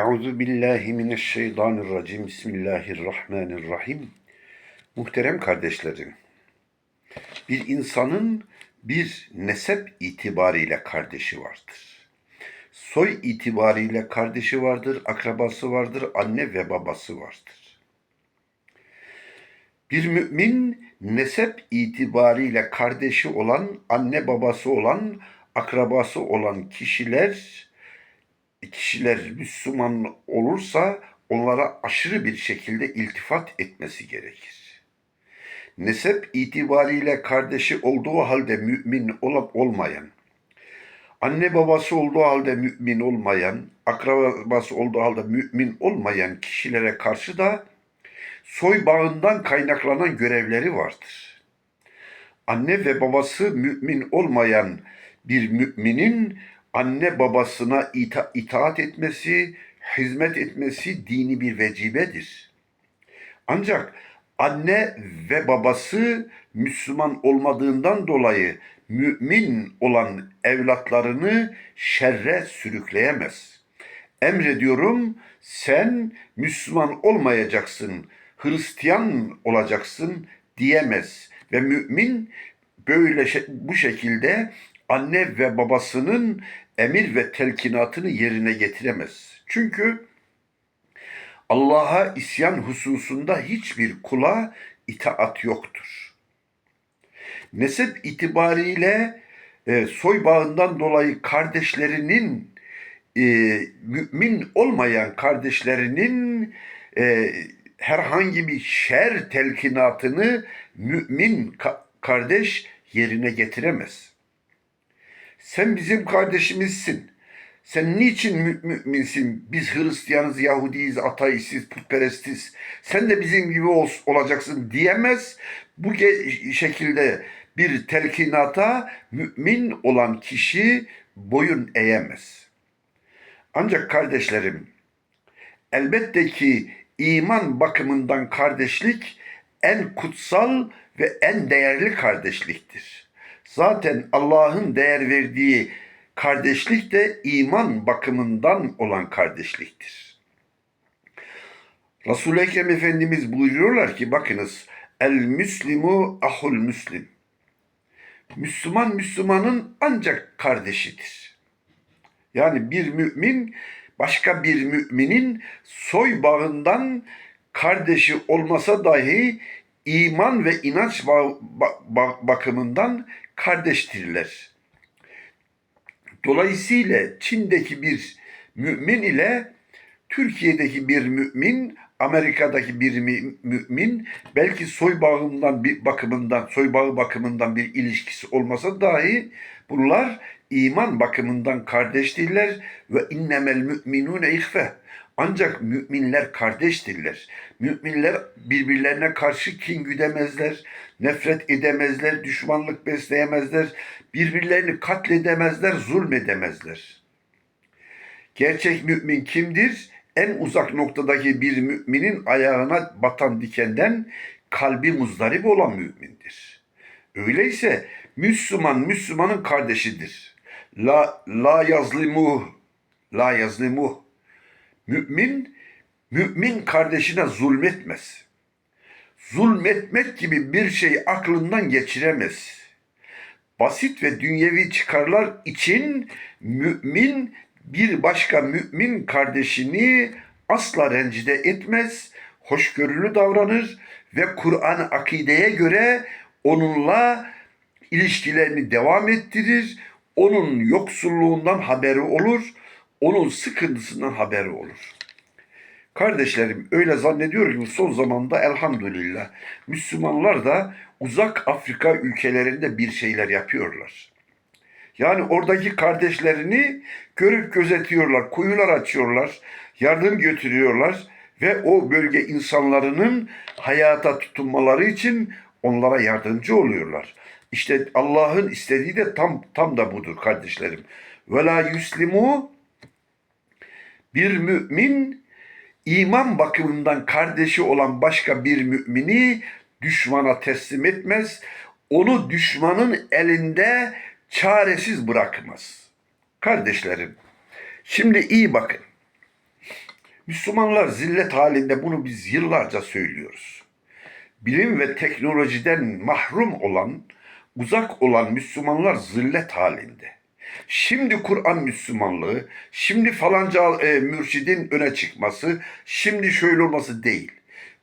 Euzu billahi mineşşeytanirracim. Bismillahirrahmanirrahim. Muhterem kardeşlerim, bir insanın bir nesep itibariyle kardeşi vardır. Soy itibariyle kardeşi vardır, akrabası vardır, anne ve babası vardır. Bir mümin nesep itibariyle kardeşi olan, anne babası olan, akrabası olan kişiler kişiler Müslüman olursa onlara aşırı bir şekilde iltifat etmesi gerekir. Nesep itibariyle kardeşi olduğu halde mümin olup olmayan, anne babası olduğu halde mümin olmayan, akrabası olduğu halde mümin olmayan kişilere karşı da soy bağından kaynaklanan görevleri vardır. Anne ve babası mümin olmayan bir müminin anne babasına ita- itaat etmesi, hizmet etmesi dini bir vecibedir. Ancak anne ve babası Müslüman olmadığından dolayı mümin olan evlatlarını şerre sürükleyemez. Emrediyorum sen Müslüman olmayacaksın, Hristiyan olacaksın diyemez ve mümin böyle bu şekilde anne ve babasının emir ve telkinatını yerine getiremez. Çünkü Allah'a isyan hususunda hiçbir kula itaat yoktur. Nesep itibariyle e, soy bağından dolayı kardeşlerinin e, mümin olmayan kardeşlerinin e, herhangi bir şer telkinatını mümin ka- kardeş yerine getiremez. Sen bizim kardeşimizsin. Sen niçin mü- müminsin? Biz Hristiyanız, Yahudiyiz, ateistiz, putperestiz. Sen de bizim gibi ol- olacaksın diyemez. Bu şekilde bir telkinata mümin olan kişi boyun eğemez. Ancak kardeşlerim, elbette ki iman bakımından kardeşlik en kutsal ve en değerli kardeşliktir. Zaten Allah'ın değer verdiği kardeşlik de iman bakımından olan kardeşliktir. Resul-i Ekrem Efendimiz buyuruyorlar ki bakınız el müslimu ahul müslim. Müslüman Müslümanın ancak kardeşidir. Yani bir mümin başka bir müminin soy bağından kardeşi olmasa dahi iman ve inanç ba- ba- ba- bakımından kardeştirler. Dolayısıyla Çin'deki bir mümin ile Türkiye'deki bir mümin, Amerika'daki bir mü- mümin belki soy bağından bir bakımından, soy bağı bakımından bir ilişkisi olmasa dahi bunlar iman bakımından kardeştirler ve innemel müminune ihfe. Ancak müminler kardeştirler. Müminler birbirlerine karşı kin güdemezler, nefret edemezler, düşmanlık besleyemezler, birbirlerini katledemezler, zulmedemezler. Gerçek mümin kimdir? En uzak noktadaki bir müminin ayağına batan dikenden kalbi muzdarip olan mümindir. Öyleyse Müslüman Müslümanın kardeşidir. La la yazlimuh la yazlimuh. Mümin mümin kardeşine zulmetmez. Zulmetmek gibi bir şey aklından geçiremez basit ve dünyevi çıkarlar için mümin bir başka mümin kardeşini asla rencide etmez, hoşgörülü davranır ve Kur'an akideye göre onunla ilişkilerini devam ettirir, onun yoksulluğundan haberi olur, onun sıkıntısından haberi olur. Kardeşlerim öyle zannediyorum ki son zamanda elhamdülillah Müslümanlar da uzak Afrika ülkelerinde bir şeyler yapıyorlar. Yani oradaki kardeşlerini görüp gözetiyorlar, kuyular açıyorlar, yardım götürüyorlar ve o bölge insanlarının hayata tutunmaları için onlara yardımcı oluyorlar. İşte Allah'ın istediği de tam tam da budur kardeşlerim. Ve la yuslimu bir mümin iman bakımından kardeşi olan başka bir mümini düşmana teslim etmez. Onu düşmanın elinde çaresiz bırakmaz. Kardeşlerim, şimdi iyi bakın. Müslümanlar zillet halinde bunu biz yıllarca söylüyoruz. Bilim ve teknolojiden mahrum olan, uzak olan Müslümanlar zillet halinde. Şimdi Kur'an Müslümanlığı, şimdi falanca e, mürşidin öne çıkması, şimdi şöyle olması değil.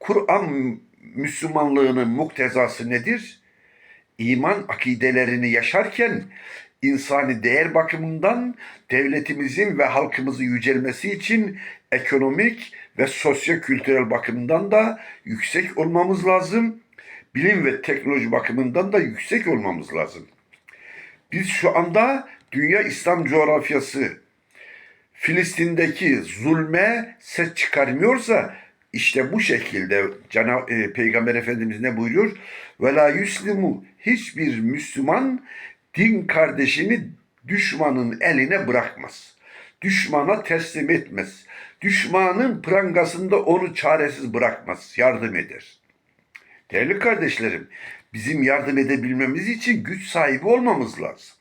Kur'an Müslümanlığının muktezası nedir? İman akidelerini yaşarken insani değer bakımından devletimizin ve halkımızın yücelmesi için ekonomik ve sosyo-kültürel bakımından da yüksek olmamız lazım. Bilim ve teknoloji bakımından da yüksek olmamız lazım. Biz şu anda dünya İslam coğrafyası Filistin'deki zulme ses çıkarmıyorsa işte bu şekilde Cenab e, Peygamber Efendimiz ne buyuruyor? Ve la yuslimu hiçbir Müslüman din kardeşini düşmanın eline bırakmaz. Düşmana teslim etmez. Düşmanın prangasında onu çaresiz bırakmaz. Yardım eder. Değerli kardeşlerim, bizim yardım edebilmemiz için güç sahibi olmamız lazım.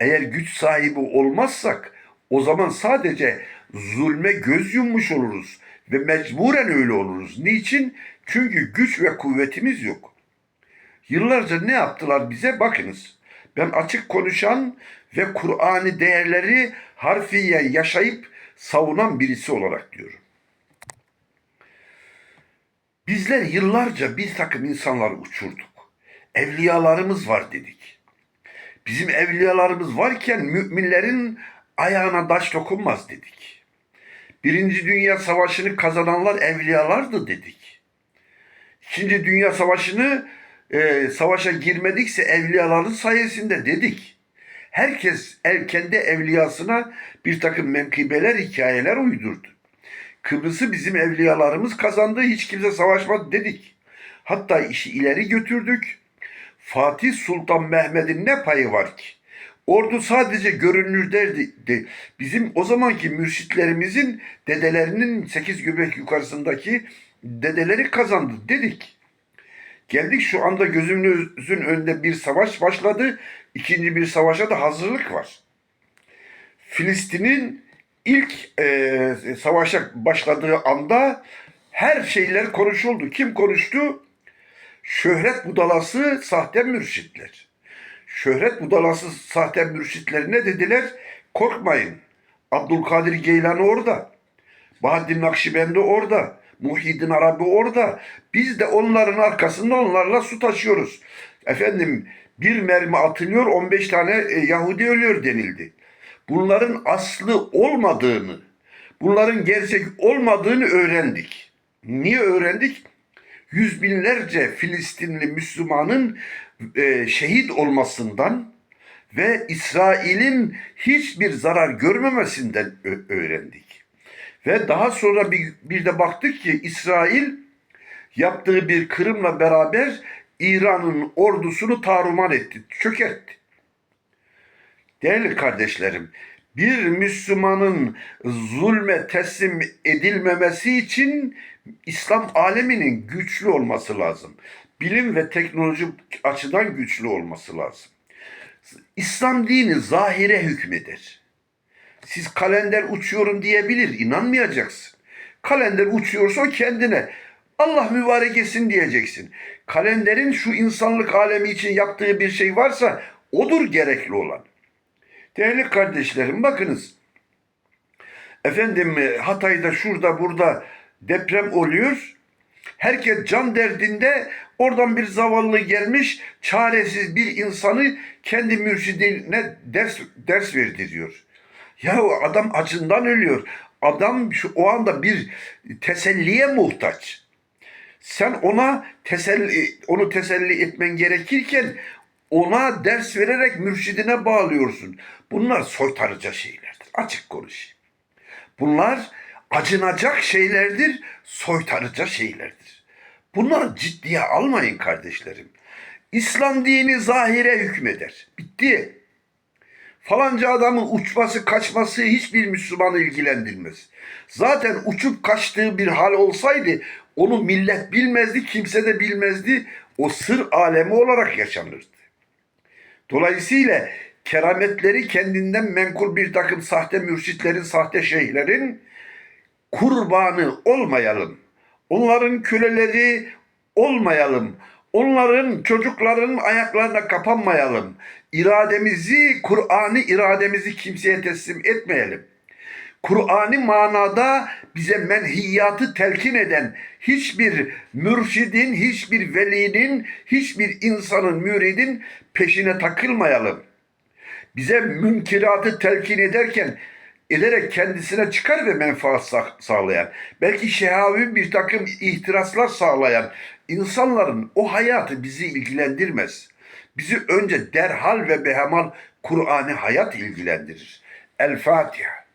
Eğer güç sahibi olmazsak o zaman sadece zulme göz yummuş oluruz ve mecburen öyle oluruz. Niçin? Çünkü güç ve kuvvetimiz yok. Yıllarca ne yaptılar bize? Bakınız. Ben açık konuşan ve Kur'an'ı değerleri harfiye yaşayıp savunan birisi olarak diyorum. Bizler yıllarca bir takım insanlar uçurduk. Evliyalarımız var dedik. Bizim evliyalarımız varken müminlerin ayağına taş dokunmaz dedik. Birinci Dünya Savaşı'nı kazananlar evliyalardı dedik. İkinci Dünya Savaşı'nı e, savaşa girmedikse evliyaların sayesinde dedik. Herkes ev, kendi evliyasına bir takım menkıbeler, hikayeler uydurdu. Kıbrıs'ı bizim evliyalarımız kazandı, hiç kimse savaşmadı dedik. Hatta işi ileri götürdük. Fatih Sultan Mehmet'in ne payı var ki? Ordu sadece görünürderdi. Bizim o zamanki mürşitlerimizin dedelerinin sekiz göbek yukarısındaki dedeleri kazandı dedik. Geldik şu anda gözümüzün önünde bir savaş başladı. İkinci bir savaşa da hazırlık var. Filistin'in ilk e, savaşa başladığı anda her şeyler konuşuldu. Kim konuştu? Şöhret budalası sahte mürşitler. Şöhret budalası sahte mürşitler ne dediler? Korkmayın. Abdülkadir Geylani orada. Bahaddin Nakşibendi orada. Muhyiddin Arabi orada. Biz de onların arkasında onlarla su taşıyoruz. Efendim bir mermi atılıyor 15 tane e, Yahudi ölüyor denildi. Bunların aslı olmadığını, bunların gerçek olmadığını öğrendik. Niye öğrendik? Yüz binlerce Filistinli Müslümanın e, şehit olmasından ve İsrail'in hiçbir zarar görmemesinden öğrendik. Ve daha sonra bir, bir de baktık ki İsrail yaptığı bir kırımla beraber İran'ın ordusunu taruman etti, çökertti. Değerli kardeşlerim, bir Müslümanın zulme teslim edilmemesi için İslam aleminin güçlü olması lazım. Bilim ve teknoloji açıdan güçlü olması lazım. İslam dini zahire hükmeder. Siz kalender uçuyorum diyebilir, inanmayacaksın. Kalender uçuyorsa kendine. Allah mübarek etsin diyeceksin. Kalenderin şu insanlık alemi için yaptığı bir şey varsa odur gerekli olan. Değerli kardeşlerim bakınız. Efendim Hatay'da şurada burada deprem oluyor. Herkes can derdinde oradan bir zavallı gelmiş çaresiz bir insanı kendi mürşidine ders, ders verdiriyor. Ya adam acından ölüyor. Adam şu o anda bir teselliye muhtaç. Sen ona teselli onu teselli etmen gerekirken ona ders vererek mürşidine bağlıyorsun. Bunlar soytarıca şeylerdir. Açık konuşayım. Bunlar acınacak şeylerdir, soytarıca şeylerdir. Bunları ciddiye almayın kardeşlerim. İslam dini zahire hükmeder. Bitti. Falanca adamın uçması kaçması hiçbir Müslümanı ilgilendirmez. Zaten uçup kaçtığı bir hal olsaydı onu millet bilmezdi, kimse de bilmezdi. O sır alemi olarak yaşanırdı. Dolayısıyla kerametleri kendinden menkul bir takım sahte mürşitlerin, sahte şeyhlerin kurbanı olmayalım. Onların köleleri olmayalım. Onların çocukların ayaklarına kapanmayalım. İrademizi, Kur'an'ı irademizi kimseye teslim etmeyelim. Kur'an'ı manada bize menhiyatı telkin eden hiçbir mürşidin, hiçbir velinin, hiçbir insanın, müridin peşine takılmayalım. Bize münkiratı telkin ederken ederek kendisine çıkar ve menfaat sa- sağlayan, belki şehavi bir takım ihtiraslar sağlayan insanların o hayatı bizi ilgilendirmez. Bizi önce derhal ve behemal Kur'an'ı hayat ilgilendirir. El Fatiha.